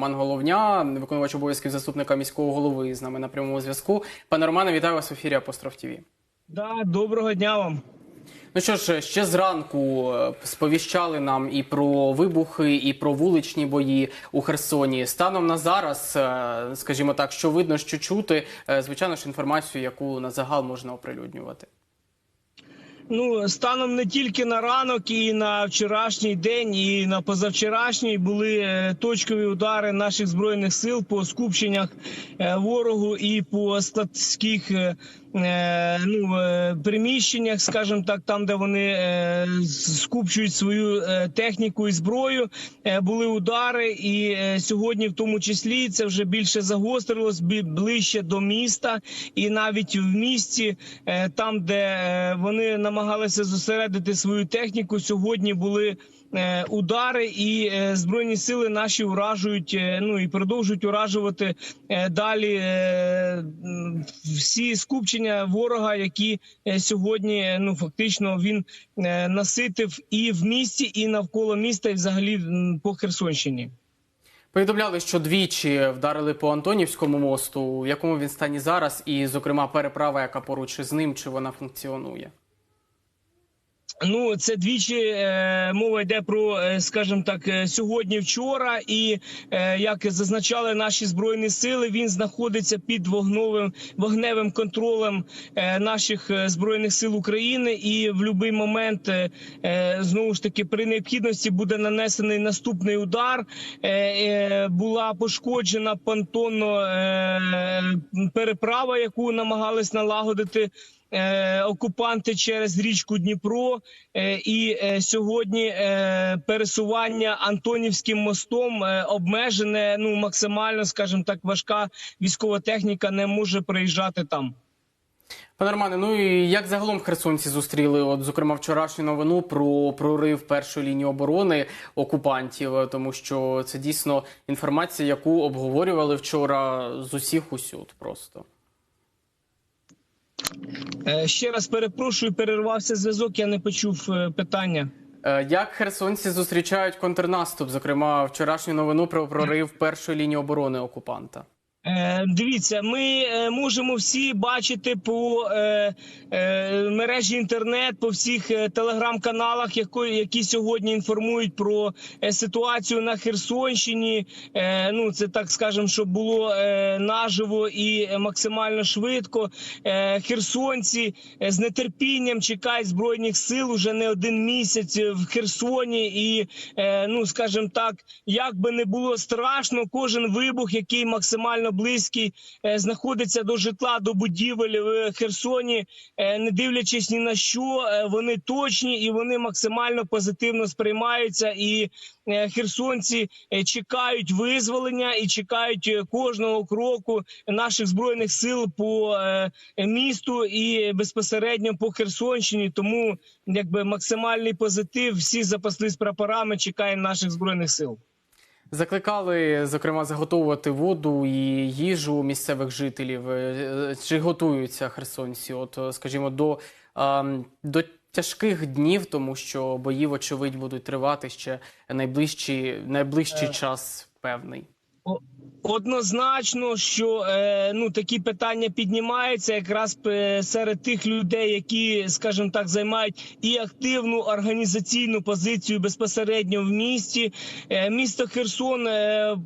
Роман Головня, виконувач обов'язків заступника міського голови з нами на прямому зв'язку. Пане Романе, вітаю вас в ефірі Апостроф ТІВІ. Да, доброго дня вам. Ну що ж, ще зранку е, сповіщали нам і про вибухи, і про вуличні бої у Херсоні. Станом на зараз, е, скажімо так, що видно, що чути, е, звичайно ж, інформацію, яку на загал можна оприлюднювати. Ну, станом не тільки на ранок, і на вчорашній день, і на позавчорашній були е, точкові удари наших збройних сил по скупченнях е, ворогу і по складських е, ну, е, приміщеннях, скажімо так, там, де вони е, скупчують свою е, техніку і зброю. Е, були удари, і е, сьогодні, в тому числі, це вже більше загострилось ближче до міста, і навіть в місті, е, там, де е, вони намагалися зосередити свою техніку, сьогодні були. Е, Удари і е, збройні сили наші уражують, е, ну і продовжують уражувати далі всі скупчення ворога, які сьогодні ну фактично він наситив і в місті, і навколо міста, і взагалі по Херсонщині. Повідомляли, що двічі вдарили по Антонівському мосту. В якому він стані зараз, і, зокрема, переправа, яка поруч із ним, чи вона функціонує? Ну, це двічі е, мова йде про, е, скажімо так, е, сьогодні, вчора, і е, як зазначали наші збройні сили, він знаходиться під вогновим вогневим контролем е, наших е, збройних сил України, і в будь-який момент е, знову ж таки при необхідності буде нанесений наступний удар. Е, е, була пошкоджена понтонно е, переправа, яку намагались налагодити окупанти через річку Дніпро, е, і е, сьогодні е, пересування Антонівським мостом е, обмежене. Ну максимально, скажімо так, важка військова техніка не може проїжджати там. Пане Романе, ну і як загалом херсонці зустріли, от зокрема вчорашню новину про прорив першої лінії оборони окупантів, тому що це дійсно інформація, яку обговорювали вчора з усіх усюд. Просто Е, ще раз перепрошую, перервався зв'язок. Я не почув е, питання. Е, як херсонці зустрічають контрнаступ, зокрема вчорашню новину про прорив першої лінії оборони окупанта. Е, Дивіться, ми е, можемо всі бачити по е, мережі інтернет, по всіх телеграм-каналах, які сьогодні інформують про ситуацію на Херсонщині. Ну це так скажемо, щоб було наживо і максимально швидко. Херсонці з нетерпінням чекають збройних сил уже не один місяць в Херсоні, і ну скажімо так, як би не було страшно, кожен вибух, який максимально близький, е, знаходиться до житла, до будівель в Херсоні, е, не дивлячись ні на що, е, вони точні і вони максимально позитивно сприймаються. І херсонці чекають визволення і чекають кожного кроку наших збройних сил по місту і безпосередньо по Херсонщині. Тому якби максимальний позитив, всі запаслись прапорами, чекає наших збройних сил. Закликали зокрема заготовувати воду і їжу місцевих жителів. Е, Чи готуються херсонці? От, е, скажімо, до, до тяжких днів, тому що бої, вочевидь, будуть тривати ще найближчий, найближчий час певний. Однозначно, що е, ну такі питання піднімаються якраз е, серед тих людей, які, скажімо так, займають і активну організаційну позицію безпосередньо в місті. Е, місто Херсон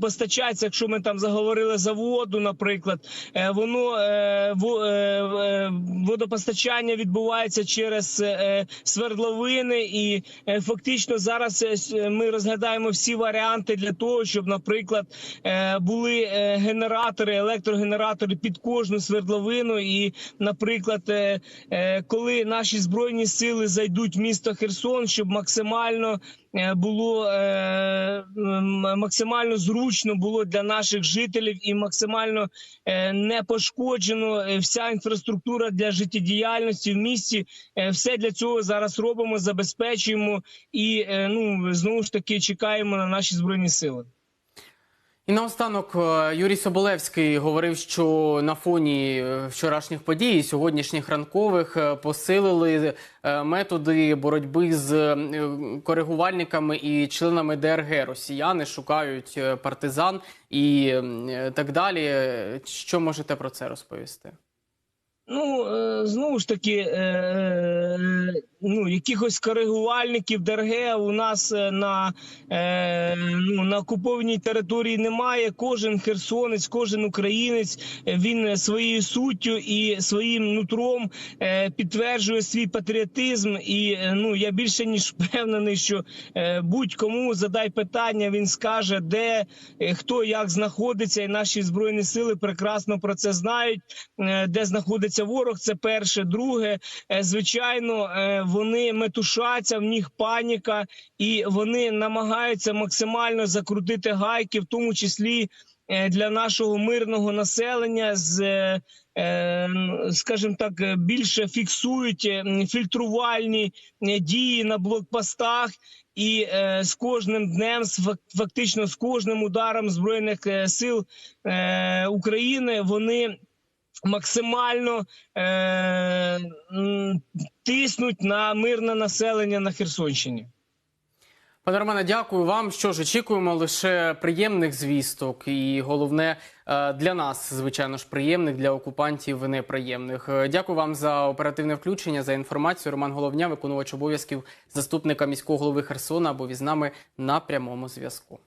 постачається, якщо ми там заговорили за воду, наприклад, воно во, е, водопостачання відбувається через свердловини, і фактично зараз ми розглядаємо всі варіанти для того, щоб, наприклад, е, були е, генератори, електрогенератори під кожну свердловину. І, наприклад, е, е, коли наші збройні сили зайдуть в місто Херсон, щоб максимально було максимально зручно було для наших жителів і максимально не пошкоджено вся інфраструктура для життєдіяльності в місті. Все для цього зараз робимо, забезпечуємо і ну знову ж таки чекаємо на наші збройні сили. І наостанок е, Юрій Соболевський говорив, що на фоні е, вчорашніх подій, сьогоднішніх ранкових, е, посилили методи боротьби з коригувальниками і членами ДРГ. Росіяни шукають партизан і так далі. Що можете про це розповісти? Ну е, знову ж таки, е, е, ну якихось коригувальників ДРГ у нас на, ну, на окупованій території немає. Кожен херсонець, кожен українець він своєю суттю і своїм нутром підтверджує свій патріотизм. І ну я більше ніж впевнений, що будь-кому задай питання, він скаже, де хто як знаходиться, і наші збройні сили прекрасно про це знають. Де знаходиться ворог. Це перше. Друге, е, звичайно, е, вони метушаться, в них паніка, і вони намагаються максимально закрутити гайки, в тому числі е, для нашого мирного населення з. Скажімо так, більше фіксують фільтрувальні дії на блокпостах, і з кожним днем, фактично з кожним ударом збройних сил України, вони максимально е, тиснуть на мирне населення на Херсонщині. Пане Романе, дякую вам. Що ж, очікуємо лише приємних звісток, і головне е, для нас, звичайно ж, приємних для окупантів неприємних. Е, Дякую вам за оперативне включення, за інформацію. Роман Головня, виконувач обов'язків заступника міського голови Херсона, був із нами на прямому зв'язку.